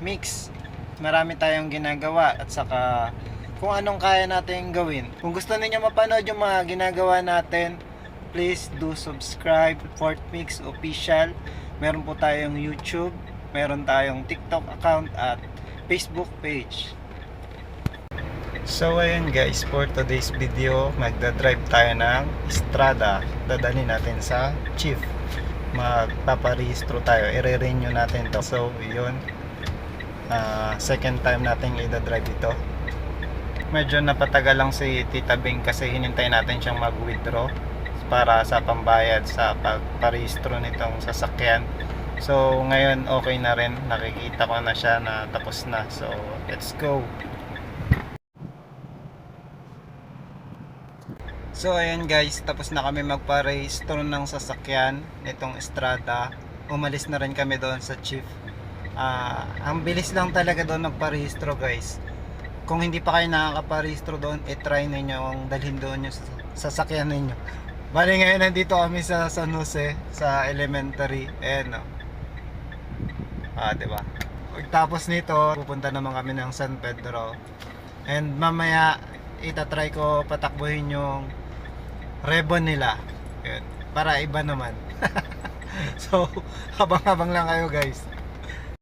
Mix. Marami tayong ginagawa at saka kung anong kaya natin gawin. Kung gusto niyo mapanood yung mga ginagawa natin, please do subscribe Fort Mix Official. Meron po tayong YouTube, meron tayong TikTok account at Facebook page. So ayun guys, for today's video, magdadrive tayo ng Strada. Dadalhin natin sa Chief. Magpaparehistro tayo, i-renew natin to. So yun, Ah, second time natin i-drive ito. Medyo napatagal lang si Tita Bing kasi hinintay natin siyang mag-withdraw para sa pambayad sa pagparehistro nitong sasakyan. So ngayon okay na rin, nakikita ko na siya na tapos na. So let's go. So ayun guys, tapos na kami magparehistro ng sasakyan nitong Strada. Umalis na rin kami doon sa Chief. Ah, ang bilis lang talaga doon magparehistro guys. Kung hindi pa kayo nakakaparehistro doon, i-try ninyo ang dalhin doon yung sasakyan ninyo. Bali ngayon nandito kami sa San Jose, sa elementary. Ayan o. Ah, di ba? Pagtapos nito, pupunta naman kami ng San Pedro. And mamaya, itatry ko patakbuhin yung rebon nila. Yun. Para iba naman. so, habang-habang lang kayo guys.